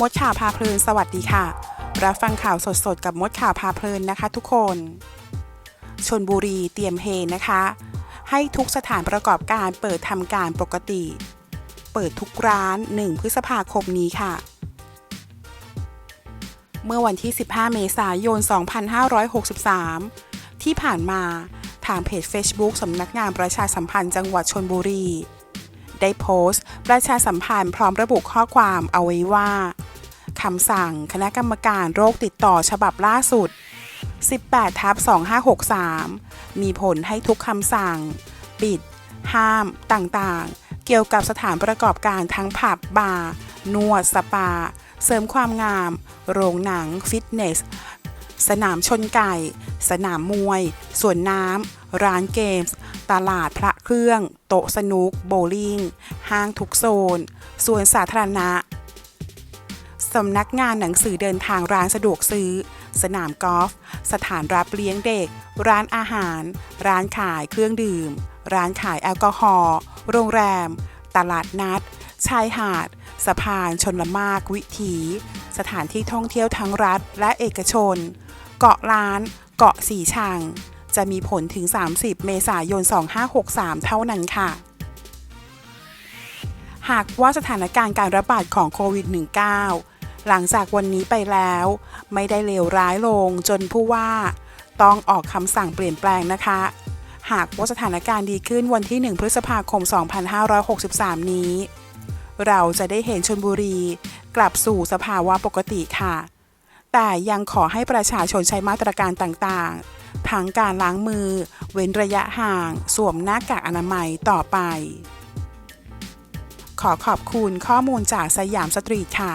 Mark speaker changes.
Speaker 1: มดข่าวพาเพลินสวัสดีค่ะ รับฟังข่าวสดๆ กับมดข่าวพาเพลินนะคะทุกคนชนบุรีเตรียมเฮนะคะ ให้ทุกสถานประกอบการเปิดทำการปกติ เปิดทุกร้าน 1 พฤษภาคมนี้ค่ะ เมื่อวันที่ 15 เมษายน 2563 ที่ผ่านมาทางเพจ Facebook สำนักงานประชาสัมพันธ์จังหวัดชนบุรีได้โพสต์ ประชาสัมพันธ์พร้อมระบุข้อความเอาไว้ว่า คำสั่งคณะกรรมการโรคติดต่อฉบับล่าสุด 18ทับ2563 มีผลให้ทุกคำสั่ง ปิด ห้าม ต่างๆ เกี่ยวกับสถานประกอบการทั้งผับ บาร์ นวด สปา เสริมความงาม โรงหนัง ฟิตเนส สนามชนไก่ สนามมวย สวนน้ำ ร้านเกมส์ตลาดพระเครื่อง โต๊ะสนุก โบว์ลิ่ง ห้างทุกโซน สวนสาธารณะ สำนักงานหนังสือเดินทางร้านสะดวกซื้อ สนามกอล์ฟ สถานรับเลี้ยงเด็ก ร้านอาหาร ร้านขายเครื่องดื่ม ร้านขายแอลกอฮอล์ โรงแรม ตลาดนัด ชายหาด สะพานชนละมากวิถี สถานที่ท่องเที่ยวทั้งรัฐและเอกชน เกาะล้าน เกาะสีชัง จะมีผลถึง 30 เมษายน 2563 เท่านั้นค่ะหากว่าสถานการณ์การระบาดของโควิด -19 หลังจากวันนี้ไปแล้ว ไม่ได้เลวร้ายลงจนผู้ว่า ต้องออกคำสั่งเปลี่ยนแปลงนะคะ หากว่าสถานการณ์ดีขึ้นวันที่ 1 พฤษภาคม 2563 นี้ เราจะได้เห็นชนบุรีกลับสู่สภาวะปกติค่ะ แต่ยังขอให้ประชาชนใช้มาตรการต่างๆ ทั้งการล้างมือ เว้นระยะห่าง สวมหน้ากากอนามัยต่อไป ขอขอบคุณข้อมูลจากสยามสตรีทค่ะ